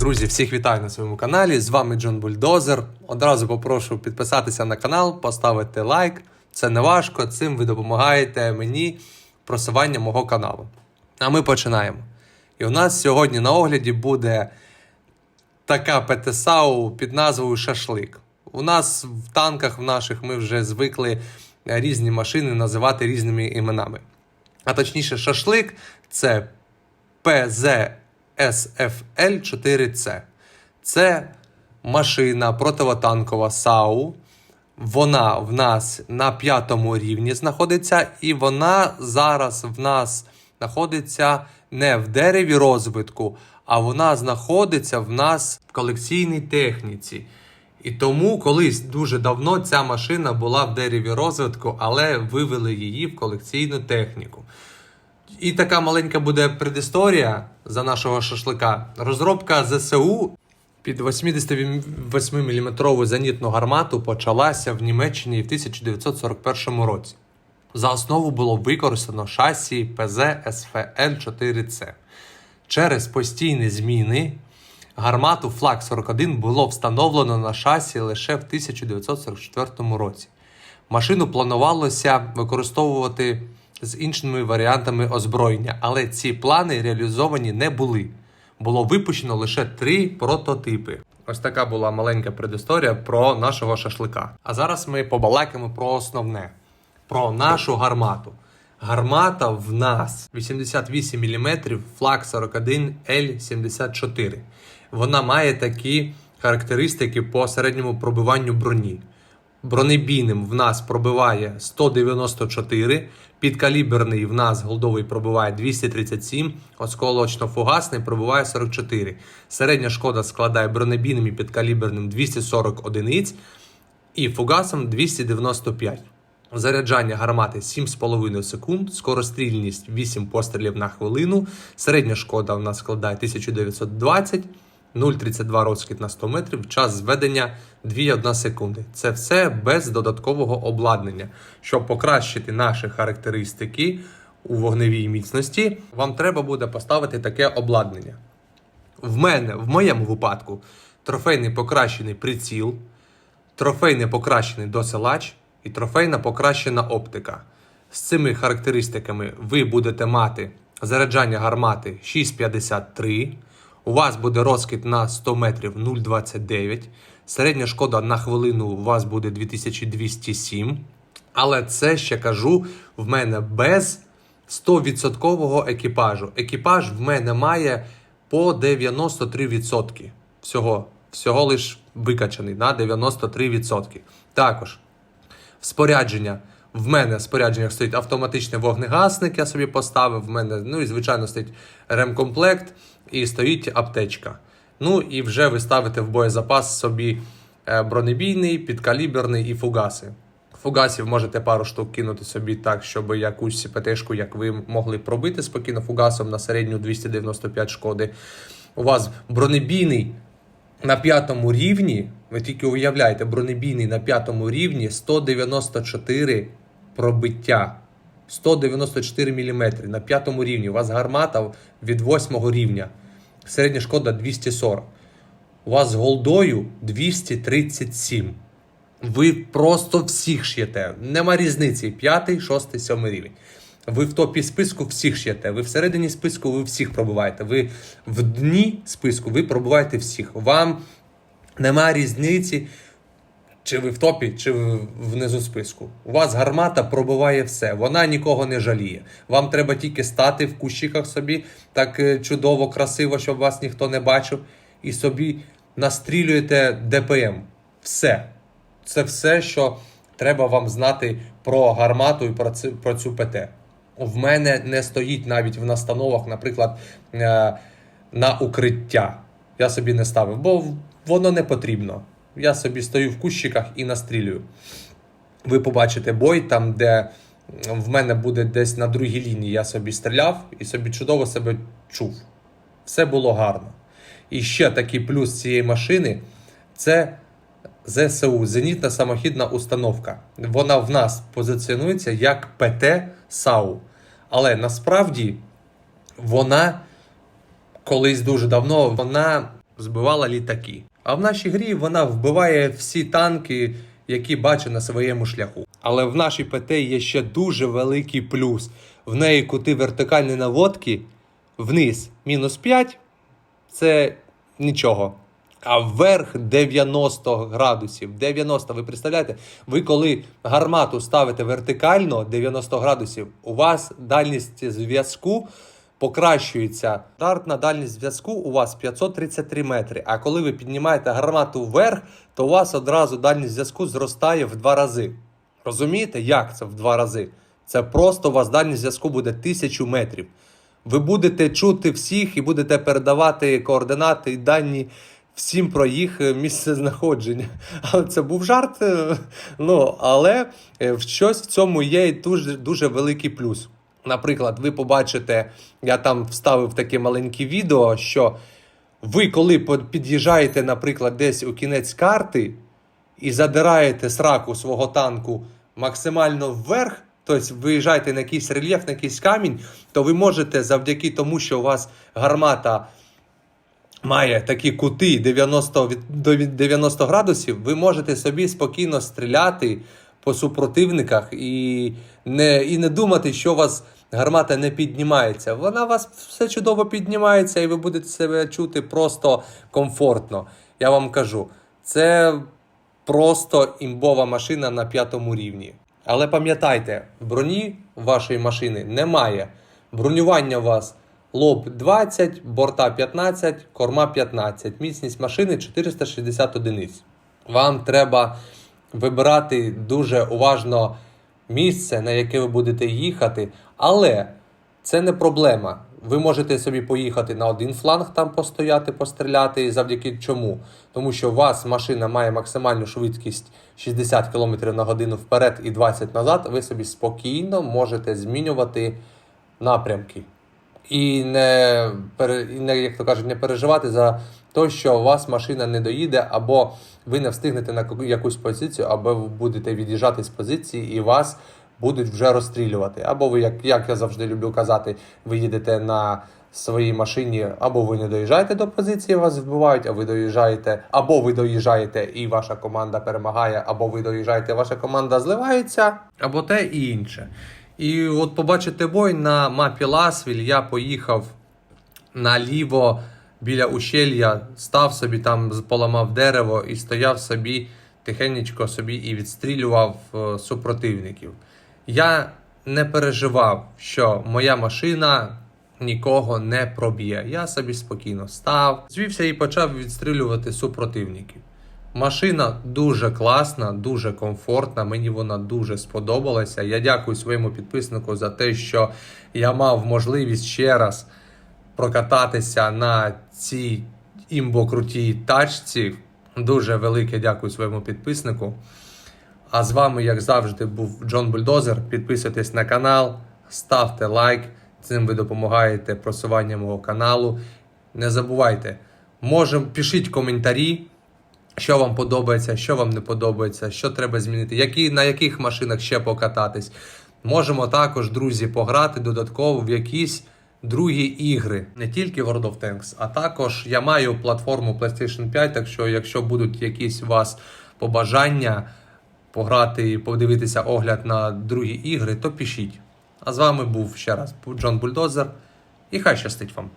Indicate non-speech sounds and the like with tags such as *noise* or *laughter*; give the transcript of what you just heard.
Друзі, всіх вітаю на своєму каналі. З вами Джон Бульдозер. Одразу попрошу підписатися на канал, поставити лайк. Це не важко. Цим ви допомагаєте мені в просуванні мого каналу. А ми починаємо. І у нас сьогодні на огляді буде така ПТСАУ під назвою Шашлик. У нас в танках в наших ми вже звикли е, різні машини називати різними іменами. А точніше, шашлик це PZSFL4C. Це машина противотанкова САУ. Вона в нас на п'ятому рівні знаходиться, і вона зараз в нас знаходиться не в дереві розвитку, а вона знаходиться в нас в колекційній техніці. І тому колись дуже давно ця машина була в дереві розвитку, але вивели її в колекційну техніку. І така маленька буде предісторія за нашого шашлика. Розробка ЗСУ під 88-мм зенітну гармату почалася в Німеччині в 1941 році. За основу було використано шасі ПЗ СФЛ-4C. Через постійні зміни гармату Флаг 41 було встановлено на шасі лише в 1944 році. Машину планувалося використовувати з іншими варіантами озброєння, але ці плани реалізовані не були. Було випущено лише три прототипи. Ось така була маленька предісторія про нашого шашлика. А зараз ми побалакаємо про основне: про нашу гармату. Гармата в нас 88 мм флаг 41 L74. Вона має такі характеристики по середньому пробиванню броні. Бронебійним в нас пробиває 194, підкаліберний в нас голдовий пробиває 237, осколочно-фугасний пробиває 44. Середня шкода складає бронебійним і підкаліберним 240 одиниць і фугасом 295. Заряджання гармати 7,5 секунд, скорострільність 8 пострілів на хвилину, середня шкода в нас складає 1920, 0,32 розкид на 100 метрів, час зведення 2,1 секунди. Це все без додаткового обладнання. Щоб покращити наші характеристики у вогневій міцності, вам треба буде поставити таке обладнання. В мене, в моєму випадку, трофейний покращений приціл, трофейний покращений досилач і трофейна покращена оптика. З цими характеристиками ви будете мати заряджання гармати 6,53. У вас буде розкид на 100 метрів 0,29. Середня шкода на хвилину у вас буде 2207. Але це ще кажу в мене без 100% екіпажу. Екіпаж в мене має по 93%. Всього, всього лиш викачаний на 93%. Також спорядження. В мене в спорядженнях стоїть автоматичний вогнегасник, я собі поставив. В мене, ну і звичайно, стоїть ремкомплект і стоїть аптечка. Ну і вже ви ставите в боєзапас собі е, бронебійний, підкаліберний і фугаси. Фугасів можете пару штук кинути собі так, щоб якусь ПТшку, як ви могли пробити спокійно фугасом на середню 295 шкоди. У вас бронебійний на п'ятому рівні, ви тільки уявляєте, бронебійний на п'ятому рівні 194 пробиття. 194 мм на п'ятому рівні. У вас гармата від восьмого рівня. Середня шкода 240. У вас з голдою 237. Ви просто всіх ш'єте. Нема різниці. П'ятий, шостий, сьомий рівень. Ви в топі списку всіх ш'єте. Ви всередині списку ви всіх пробуваєте. Ви в дні списку ви пробуваєте всіх. Вам нема різниці, чи ви в топі, чи внизу списку. У вас гармата пробиває все. Вона нікого не жаліє. Вам треба тільки стати в кущиках собі так е, чудово, красиво, щоб вас ніхто не бачив. І собі настрілюєте ДПМ. Все. Це все, що треба вам знати про гармату і про цю, про цю ПТ. В мене не стоїть навіть в настановах, наприклад, е, на укриття. Я собі не ставив, бо воно не потрібно. Я собі стою в кущиках і настрілюю. Ви побачите бой, там, де в мене буде десь на другій лінії, я собі стріляв і собі чудово себе чув. Все було гарно. І ще такий плюс цієї машини це ЗСУ зенітна самохідна установка. Вона в нас позиціонується як ПТ САУ. Але насправді вона колись дуже давно вона збивала літаки. А в нашій грі вона вбиває всі танки, які бачить на своєму шляху. Але в нашій ПТ є ще дуже великий плюс. В неї кути вертикальні наводки вниз мінус 5 це нічого. А вверх 90 градусів. 90, ви представляєте? Ви коли гармату ставите вертикально 90 градусів, у вас дальність зв'язку покращується. Стартна дальність зв'язку у вас 533 метри. А коли ви піднімаєте гармату вверх, то у вас одразу дальність зв'язку зростає в два рази. Розумієте, як це в два рази? Це просто у вас дальність зв'язку буде 1000 метрів. Ви будете чути всіх і будете передавати координати і дані всім про їх е, місце знаходження. *laughs* Але це був жарт. е, Ну, але е, щось в цьому є і дуже, дуже великий плюс. Наприклад, ви побачите, я там вставив таке маленьке відео, що ви, коли під'їжджаєте, наприклад, десь у кінець карти і задираєте сраку свого танку максимально вверх, тобто виїжджаєте на якийсь рельєф, на якийсь камінь, то ви можете завдяки тому, що у вас гармата має такі кути 90, до 90 градусів, ви можете собі спокійно стріляти по супротивниках і не, і не думати, що у вас гармата не піднімається. Вона вас все чудово піднімається, і ви будете себе чути просто комфортно. Я вам кажу, це просто імбова машина на п'ятому рівні. Але пам'ятайте, броні вашої машини немає. Бронювання у вас лоб 20, борта 15, корма 15. Міцність машини 460 одиниць. Вам треба вибирати дуже уважно місце, на яке ви будете їхати, але це не проблема. Ви можете собі поїхати на один фланг, там постояти, постріляти. Завдяки чому? Тому що у вас машина має максимальну швидкість 60 км на годину вперед і 20 назад. Ви собі спокійно можете змінювати напрямки. І не, як то кажуть, не переживати за те, що у вас машина не доїде, або ви не встигнете на якусь позицію, або ви будете від'їжджати з позиції і вас будуть вже розстрілювати. Або ви, як, як я завжди люблю казати, ви їдете на своїй машині, або ви не доїжджаєте до позиції, вас вбивають, а ви доїжджаєте, або ви доїжджаєте і ваша команда перемагає, або ви доїжджаєте, ваша команда зливається, або те і інше. І от побачите бой на мапі Ласвіль, я поїхав наліво біля ущелья, став собі там, поламав дерево і стояв собі тихенечко собі і відстрілював е, супротивників. Я не переживав, що моя машина нікого не проб'є. Я собі спокійно став, звівся і почав відстрілювати супротивників. Машина дуже класна, дуже комфортна. Мені вона дуже сподобалася. Я дякую своєму підписнику за те, що я мав можливість ще раз прокататися на цій імбокрутій тачці. Дуже велике дякую своєму підписнику. А з вами, як завжди, був Джон Бульдозер. Підписуйтесь на канал, ставте лайк. Цим ви допомагаєте просуванню мого каналу. Не забувайте, можем, пишіть коментарі, що вам подобається, що вам не подобається, що треба змінити, які, на яких машинах ще покататись. Можемо також, друзі, пограти додатково в якісь другі ігри, не тільки World of Tanks, а також я маю платформу PlayStation 5, так що якщо будуть якісь у вас побажання пограти і подивитися огляд на другі ігри, то пишіть. А з вами був ще раз Джон Бульдозер, і хай щастить вам.